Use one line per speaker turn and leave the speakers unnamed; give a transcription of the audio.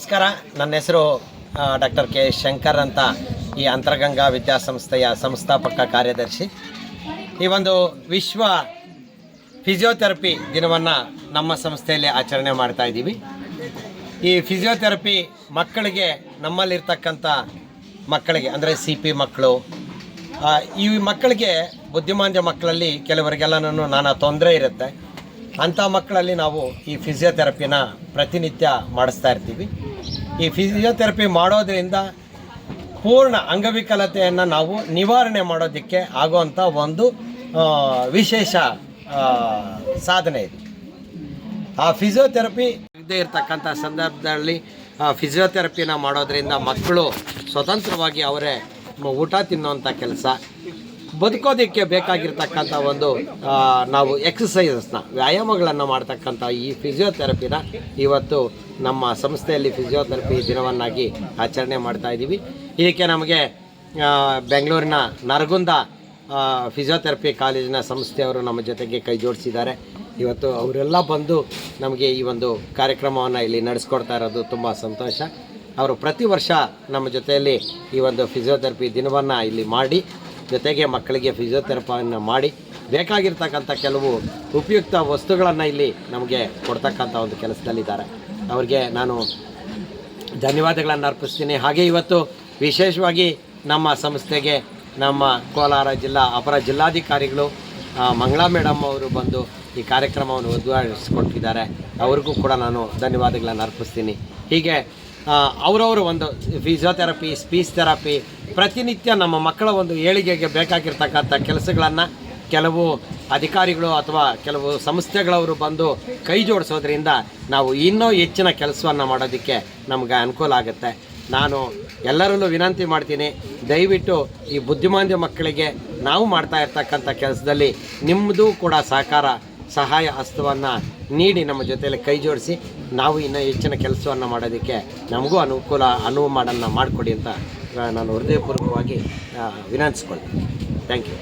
ನಮಸ್ಕಾರ. ನನ್ನ ಹೆಸರು ಡಾಕ್ಟರ್ ಕೆ. ಶಂಕರ್ ಅಂತ ಈ ಅಂತರಗಂಗಾ ವಿದ್ಯಾಸಂಸ್ಥೆಯ ಸಂಸ್ಥಾಪಕ ಕಾರ್ಯದರ್ಶಿ. ಈ ಒಂದು ವಿಶ್ವ ಫಿಸಿಯೋಥೆರಪಿ ದಿನವನ್ನು ನಮ್ಮ ಸಂಸ್ಥೆಯಲ್ಲಿ ಆಚರಣೆ ಮಾಡ್ತಾ ಇದ್ದೀವಿ. ಈ ಫಿಸಿಯೋಥೆರಪಿ ಮಕ್ಕಳಿಗೆ ನಮ್ಮಲ್ಲಿರ್ತಕ್ಕಂಥ ಮಕ್ಕಳಿಗೆ, ಅಂದರೆ ಸಿ ಪಿ ಮಕ್ಕಳು ಈ ಮಕ್ಕಳಿಗೆ ಬುದ್ಧಿಮಾಂದ್ಯ ಮಕ್ಕಳಲ್ಲಿ ಕೆಲವರಿಗೆಲ್ಲ ನಾನಾ ತೊಂದರೆ ಇರುತ್ತೆ. ಅಂಥ ಮಕ್ಕಳಲ್ಲಿ ನಾವು ಈ ಫಿಸಿಯೋಥೆರಪಿನ ಪ್ರತಿನಿತ್ಯ ಮಾಡಿಸ್ತಾ ಇರ್ತೀವಿ. ಈ ಫಿಸಿಯೋಥೆರಪಿ ಮಾಡೋದ್ರಿಂದ ಪೂರ್ಣ ಅಂಗವಿಕಲತೆಯನ್ನು ನಾವು ನಿವಾರಣೆ ಮಾಡೋದಕ್ಕೆ ಆಗುವಂಥ ಒಂದು ವಿಶೇಷ ಸಾಧನೆ ಇದು. ಆ ಫಿಸಿಯೋಥೆರಪಿ ಇದ್ದೇ ಇರತಕ್ಕಂಥ ಸಂದರ್ಭದಲ್ಲಿ ಫಿಸಿಯೋಥೆರಪಿನ ಮಾಡೋದ್ರಿಂದ ಮಕ್ಕಳು ಸ್ವತಂತ್ರವಾಗಿ ಅವರೇ ಊಟ ತಿನ್ನುವಂಥ ಕೆಲಸ. ಬದುಕೋದಕ್ಕೆ ಬೇಕಾಗಿರ್ತಕ್ಕಂಥ ಒಂದು ನಾವು ಎಕ್ಸಸೈಸಸ್ನ ವ್ಯಾಯಾಮಗಳನ್ನು ಮಾಡ್ತಕ್ಕಂಥ ಈ ಫಿಸಿಯೋಥೆರಪಿನ ಇವತ್ತು ನಮ್ಮ ಸಂಸ್ಥೆಯಲ್ಲಿ ಫಿಸಿಯೋಥೆರಪಿ ದಿನವನ್ನಾಗಿ ಆಚರಣೆ ಮಾಡ್ತಾ ಇದ್ದೀವಿ. ಇದಕ್ಕೆ ನಮಗೆ ಬೆಂಗಳೂರಿನ ನರಗುಂದ ಫಿಸಿಯೋಥೆರಪಿ ಕಾಲೇಜಿನ ಸಂಸ್ಥೆಯವರು ನಮ್ಮ ಜೊತೆಗೆ ಕೈ ಜೋಡಿಸಿದ್ದಾರೆ. ಇವತ್ತು ಅವರೆಲ್ಲ ಬಂದು ನಮಗೆ ಈ ಒಂದು ಕಾರ್ಯಕ್ರಮವನ್ನು ಇಲ್ಲಿ ನಡೆಸ್ಕೊಡ್ತಾ ಇರೋದು ತುಂಬ ಸಂತೋಷ. ಅವರು ಪ್ರತಿ ವರ್ಷ ನಮ್ಮ ಜೊತೆಯಲ್ಲಿ ಈ ಒಂದು ಫಿಸಿಯೋಥೆರಪಿ ದಿನವನ್ನು ಇಲ್ಲಿ ಮಾಡಿ ಜೊತೆಗೆ ಮಕ್ಕಳಿಗೆ ಫಿಸಿಯೋಥೆರಪಿಯನ್ನು ಮಾಡಿ ಬೇಕಾಗಿರ್ತಕ್ಕಂಥ ಕೆಲವು ಉಪಯುಕ್ತ ವಸ್ತುಗಳನ್ನು ಇಲ್ಲಿ ನಮಗೆ ಕೊಡ್ತಕ್ಕಂಥ ಒಂದು ಕೆಲಸದಲ್ಲಿದ್ದಾರೆ. ಅವ್ರಿಗೆ ನಾನು ಧನ್ಯವಾದಗಳನ್ನು ಅರ್ಪಿಸ್ತೀನಿ. ಹಾಗೆ ಇವತ್ತು ವಿಶೇಷವಾಗಿ ನಮ್ಮ ಸಂಸ್ಥೆಗೆ ನಮ್ಮ ಕೋಲಾರ ಜಿಲ್ಲಾ ಅಪರ ಜಿಲ್ಲಾಧಿಕಾರಿಗಳು ಮಂಗಳಾ ಮೇಡಮ್ ಅವರು ಬಂದು ಈ ಕಾರ್ಯಕ್ರಮವನ್ನು ಉದ್ಘಾಟಿಸಿಕೊಟ್ಟಿದ್ದಾರೆ. ಅವ್ರಿಗೂ ಕೂಡ ನಾನು ಧನ್ಯವಾದಗಳನ್ನು ಅರ್ಪಿಸ್ತೀನಿ. ಹೀಗೆ ಅವರವರು ಒಂದು ಫಿಸಿಯೋಥೆರಪಿ, ಸ್ಪೀಚ್ ಥೆರಪಿ, ಪ್ರತಿನಿತ್ಯ ನಮ್ಮ ಮಕ್ಕಳ ಒಂದು ಏಳಿಗೆಗೆ ಬೇಕಾಗಿರ್ತಕ್ಕಂಥ ಕೆಲಸಗಳನ್ನು ಕೆಲವು ಅಧಿಕಾರಿಗಳು ಅಥವಾ ಕೆಲವು ಸಂಸ್ಥೆಗಳವರು ಬಂದು ಕೈ ಜೋಡಿಸೋದ್ರಿಂದ ನಾವು ಇನ್ನೂ ಹೆಚ್ಚಿನ ಕೆಲಸವನ್ನು ಮಾಡೋದಕ್ಕೆ ನಮ್ಗೆ ಅನುಕೂಲ ಆಗುತ್ತೆ. ನಾನು ಎಲ್ಲರಲ್ಲೂ ವಿನಂತಿ ಮಾಡ್ತೀನಿ, ದಯವಿಟ್ಟು ಈ ಬುದ್ಧಿಮಾಂದ್ಯ ಮಕ್ಕಳಿಗೆ ನಾವು ಮಾಡ್ತಾ ಇರ್ತಕ್ಕಂಥ ಕೆಲಸದಲ್ಲಿ ನಿಮ್ಮದು ಕೂಡ ಸಹಕಾರ ಸಹಾಯ ಹಸ್ತವನ್ನು ನೀಡಿ ನಮ್ಮ ಜೊತೆಯಲ್ಲಿ ಕೈ ಜೋಡಿಸಿ ನಾವು ಇನ್ನೂ ಹೆಚ್ಚಿನ ಕೆಲಸವನ್ನು ಮಾಡೋದಕ್ಕೆ ನಮಗೂ ಅನುಕೂಲ, ಅನುವು ಮಾಡೋಣ ಮಾಡಿಕೊಡಿ ಅಂತ ನಾನು ಹೃದಯಪೂರ್ವಕವಾಗಿ ವಿನಂತಿಸ್ಕೊಳ್ತೀನಿ. Thank you